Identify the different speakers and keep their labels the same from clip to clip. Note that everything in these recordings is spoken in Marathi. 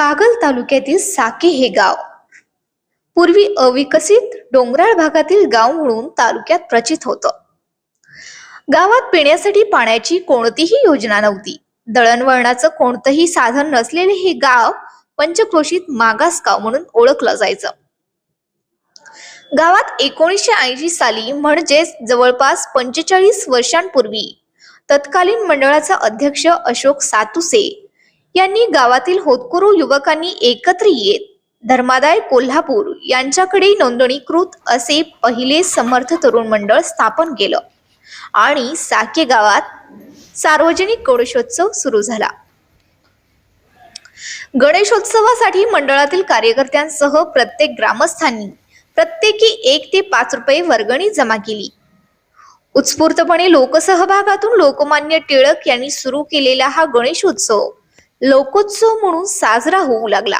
Speaker 1: कागल तालुक्यातील साके हे गाव. पूर्वी अविकसित डोंगराळ भागातील गाव म्हणून तालुक्यात प्रचित होतं. गावात पिण्यासाठी पाण्याची कोणतीही योजना नव्हती. दळणवळणाचं कोणतंही साधन नसलेले हे गाव पंचक्रोशीत मागास गाव म्हणून ओळखलं जायचं. गावात एकोणीसशे ऐंशी साली म्हणजेच जवळपास पंचेचाळीस वर्षांपूर्वी तत्कालीन मंडळाचा अध्यक्ष अशोक सातुसे यांनी गावातील होतकरू युवकांनी एकत्र येत धर्मादाय कोल्हापूर यांच्याकडे नोंदणीकृत असे पहिले समर्थ तरुण मंडळ स्थापन केलं. आणि साके गावात सार्वजनिक गणेशोत्सव सुरू झाला. गणेशोत्सवासाठी मंडळातील कार्यकर्त्यांसह प्रत्येक ग्रामस्थांनी प्रत्येकी एक ते पाच रुपये वर्गणी जमा केली. उत्स्फूर्तपणे लोकसहभागातून लोकमान्य टिळक यांनी सुरू केलेला हा गणेशोत्सव लोकोत्सव म्हणून साजरा होऊ लागला.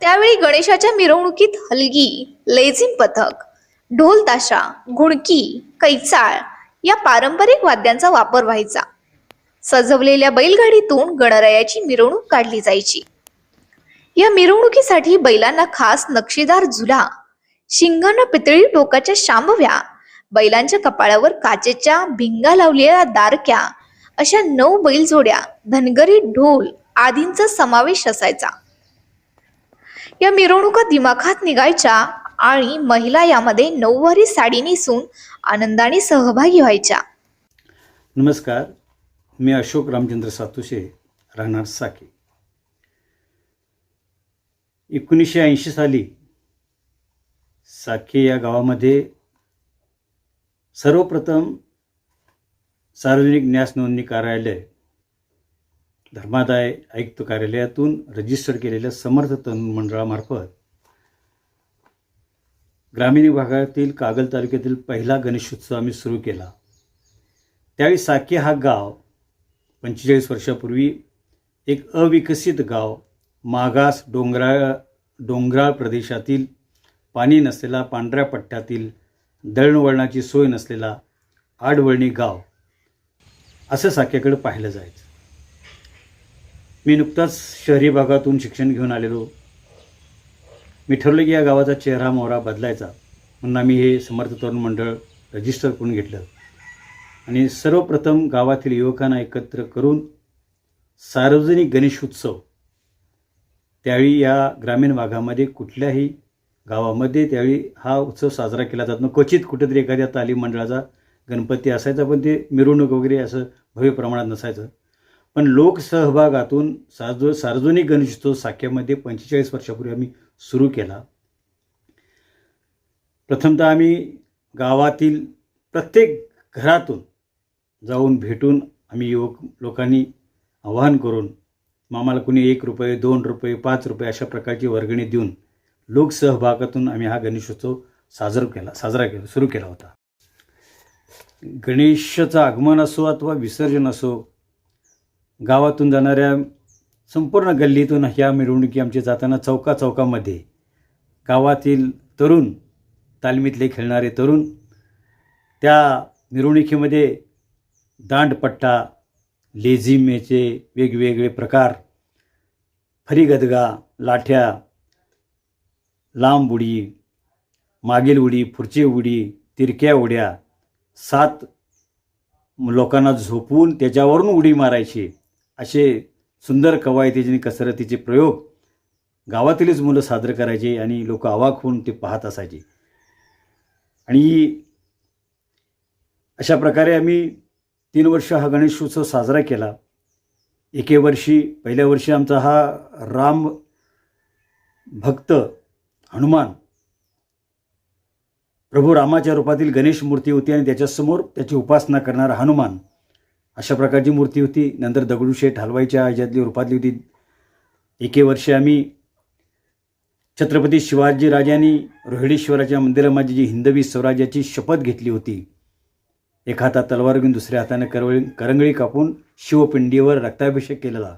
Speaker 1: त्यावेळी गणेशाच्या मिरवणुकीत हलगी लेझिम पथक ढोल ताशा कैचाळ या पारंपरिक वाद्यांचा वापर व्हायचा. सजवलेल्या बैलगाडीतून गणरायाची मिरवणूक काढली जायची. या मिरवणुकीसाठी बैलांना खास नक्षीदार झुला शिंगांना पितळी टोकाच्या शांभव्या बैलांच्या कपाळावर काचेच्या भिंगा लावलेल्या दारक्या अशा नऊ बैलजोड्या धनगरी ढोल आदींचा समावेश असायचा. या मिरवणुका दिमाखात निघायच्या आणि महिला यामध्ये नऊवारी साडी नेसून आनंदाने सहभागी व्हायच्या.
Speaker 2: नमस्कार मी अशोक रामचंद्र सातुशे राहणार साके. एकोणीसशे ऐंशी साली साके या गावामध्ये सर्वप्रथम सार्वजनिक न्यास नोंदणी कार्यालय धर्मादाय आयुक्त कार्यालयातून रजिस्टर केलेल्या समर्थ तरुण मंडळामार्फत ग्रामीण भागातील कागल तालुक्यातील पहिला गणेशोत्सव आम्ही सुरू केला. त्यावेळी साके हा गाव पंचेचाळीस वर्षापूर्वी एक अविकसित गाव मागास डोंगराळ डोंगराळ प्रदेशातील पाणी नसलेला पांढऱ्या पट्ट्यातील दळणवळणाची सोय नसलेला आडवळणी गाव. असं साक्याकडे पाहिलं जायचं. मी नुकताच शहरी भागातून शिक्षण घेऊन आलेलो. मी ठरवलं की या गावाचा चेहरा मोहरा बदलायचा. म्हणून आम्ही हे समर्थ तरुण मंडळ रजिस्टर करून घेतलं. आणि सर्वप्रथम गावातील युवकांना एकत्र करून सार्वजनिक गणेशोत्सव त्यावेळी या ग्रामीण भागामध्ये कुठल्याही गावामध्ये त्यावेळी हा उत्सव साजरा केला जात नाही क्वचित कुठेतरी एखाद्या तालीम मंडळाचा गणपती असायचा पण ते मिरवणूक वगैरे असं भव्य प्रमाणात नसायचं. पण लोकसहभागातून सार्व सार्वजनिक गणेशोत्सव साख्यामध्ये पंचेचाळीस वर्षापूर्वी आम्ही सुरू केला. प्रथमतः आम्ही गावातील प्रत्येक घरातून जाऊन भेटून आम्ही युवक लोकांनी आवाहन करून मग आम्हाला कुणी एक रुपये दोन रुपये पाच रुपये अशा प्रकारची वर्गणी देऊन लोकसहभागातून आम्ही हा गणेशोत्सव साजरा केला साजरा केला सुरू केला होता. गणेशाचं आगमन असो अथवा विसर्जन असो गावातून जाणाऱ्या संपूर्ण गल्लीतून ह्या मिरवणुकी आमची जाताना चौका चौकामध्ये गावातील तरुण तालमीतले खेळणारे तरुण त्या मिरवणुकीमध्ये दांडपट्टा लेझिमेचे वेगवेगळे प्रकार फरीगदगा लाठ्या लांब उडी मागील उडी पुढची उडी तिरक्या उड्या सात लोकांना झोपून त्याच्यावरून उडी मारायची असे सुंदर कवायतीचे आणि कसरतीचे प्रयोग गावातीलच मुलं सादर करायचे आणि लोक अवाक होऊन ते पाहत असायचे. आणि अशा प्रकारे आम्ही तीन वर्ष हा गणेशोत्सव साजरा केला. एके वर्षी पहिल्या वर्षी आमचा हा राम भक्त हनुमान प्रभू रामाच्या रूपातील गणेश मूर्ती होती आणि त्याच्यासमोर त्याची उपासना करणारा हनुमान. अशा प्रकारची मूर्ती होती. नंतर दगडूशेठ हलवाईच्या ह्याच्यातली रूपातली होती. एके वर्षी आम्ही छत्रपती शिवाजी राजांनी रोहिडेश्वराच्या मंदिरामध्ये जी हिंदवी स्वराज्याची शपथ घेतली होती एका हातात तलवार घेऊन दुसऱ्या हाताने करवळी करंगळी कापून शिवपिंडीवर रक्ताभिषेक केलेला.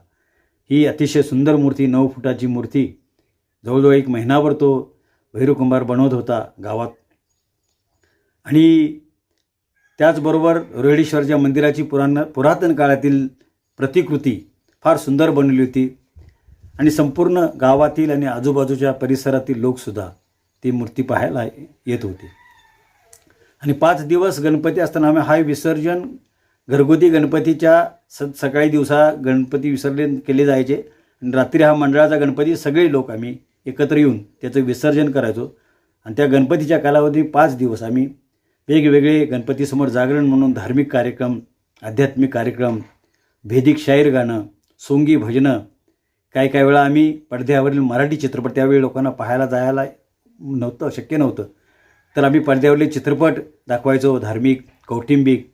Speaker 2: ही अतिशय सुंदर मूर्ती नऊ फुटाची मूर्ती. जवळजवळ एक महिनाभर तो भैरूकुंभार बनवत होता. गावात आणि त्याचबरोबर रोहिडेश्वरच्या मंदिराची पुराण पुरातन काळातील प्रतिकृती फार सुंदर बनवली होती. आणि संपूर्ण गावातील आणि आजूबाजूच्या परिसरातील लोकसुद्धा ती मूर्ती पाहायला येत होती. आणि पाच दिवस गणपती असताना आम्ही हा विसर्जन घरगुती गणपतीच्या स सकाळी दिवसा गणपती विसर्जन केले जायचे. आणि रात्री हा मंडळाचा गणपती सगळे लोक आम्ही एकत्र येऊन त्याचं विसर्जन करायचो. आणि त्या गणपतीच्या कालावधी पाच दिवस आम्ही वेगवेगळे गणपतीसमोर जागरण म्हणून धार्मिक कार्यक्रम आध्यात्मिक कार्यक्रम भेदिक शाहीर गाणं सोंगी भजनं काही काही वेळा आम्ही पडद्यावरील मराठी चित्रपट त्यावेळी लोकांना पाहायला जायला नव्हतं शक्य नव्हतं. तर आम्ही पडद्यावरील चित्रपट दाखवायचो धार्मिक कौटुंबिक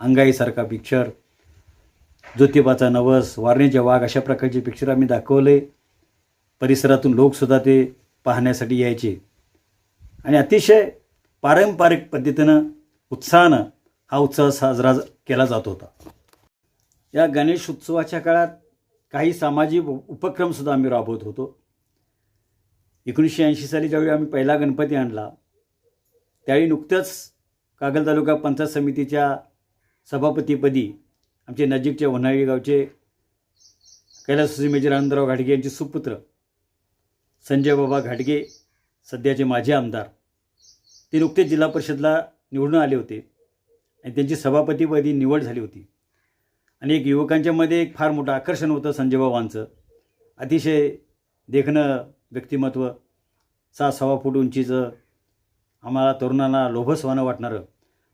Speaker 2: अंगाईसारखा पिक्चर ज्योतिबाचा नवस वारणेचे वाघ अशा प्रकारचे पिक्चर आम्ही दाखवले. परिसरातून लोकसुद्धा ते पाहण्यासाठी यायचे. आणि अतिशय पारंपरिक पद्धतीनं उत्साहानं हा उत्सव साजरा केला जात होता. या गणेश उत्सवाच्या काळात काही सामाजिक उपक्रमसुद्धा आम्ही राबवत होतो. एकोणीसशे ऐंशी साली ज्यावेळी आम्ही पहिला गणपती आणला त्यावेळी नुकतंच कागल तालुका पंचायत समितीच्या सभापतीपदी आमचे नजीकच्या वन्हाळी गावचे कैलासजी मेजर आनंदराव घाटगे यांचे सुपुत्र संजय बाबा घाटगे सध्याचे माजी आमदार ते नुकतेच जिल्हा परिषदला निवडून आले होते. आणि त्यांची सभापतीपदी निवड झाली होती. आणि एक युवकांच्यामध्ये एक फार मोठं आकर्षण होतं संजय बाबांचं अतिशय देखणं व्यक्तिमत्व सहा सव्वा फूट उंचीचं आम्हाला तरुणांना लोभसवानं वाटणारं.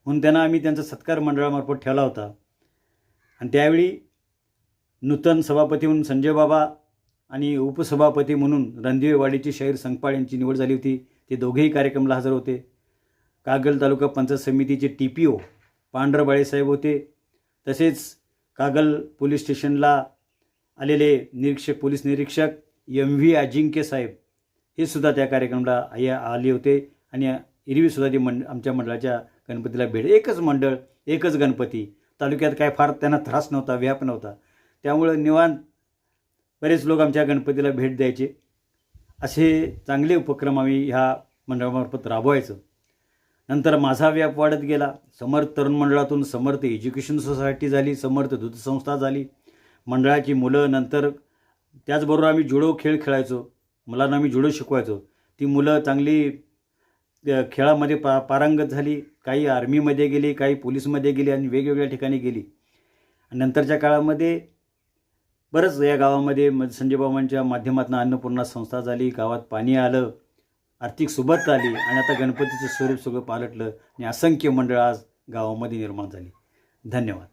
Speaker 2: म्हणून त्यांना आम्ही त्यांचा सत्कार मंडळामार्फत ठेवला होता. आणि त्यावेळी नूतन सभापती म्हणून संजय बाबा आणि उपसभापती म्हणून रणदिवेवाडीची शहीर संकपाळ यांची निवड झाली होती. ते दोघेही कार्यक्रमाला हजर होते. कागल तालुका पंचायत समितीचे टी पी ओ पांढरं बाळेसाहेब होते. तसेच कागल पोलीस स्टेशनला आलेले निरीक्षक पोलीस निरीक्षक एम व्ही अजिंक्य साहेब हे सुद्धा त्या कार्यक्रमाला या आले होते. आणि एरवीसुद्धा ते मंड आमच्या मंडळाच्या गणपतीला भेट एकच मंडळ एकच गणपती. तालुक्यात काय फार त्यांना त्रास नव्हता व्याप नव्हता. त्यामुळं निवांत बरेच लोक आमच्या गणपतीला भेट द्यायचे. असे चांगले उपक्रम आम्ही ह्या मंडळामार्फत राबवायचं. नंतर माझा व्याप वाढत गेला. समर्थ तरुण मंडळातून समर्थ एज्युकेशन सोसायटी झाली समर्थ दूध संस्था झाली. मंडळाची मुलं नंतर त्याचबरोबर आम्ही जुडो खेळ खेळायचो. मुलांना आम्ही जुडो शिकवायचो. ती मुलं चांगली खेळामध्ये पा पारंगत झाली. काही आर्मीमध्ये गेली काही पोलीसमध्ये गेली आणि वेगवेगळ्या ठिकाणी गेली. आणि नंतरच्या काळामध्ये बरंच या गावामध्ये म- संजय बाबांच्या माध्यमातून अन्नपूर्णा संस्था झाली. गावात पाणी आलं. आर्थिक सुबत्ता आली आणि आता गणपतीचं स्वरूप सगळं पालटलं आणि असंख्य मंडळ आज गावामध्ये निर्माण झाली. धन्यवाद.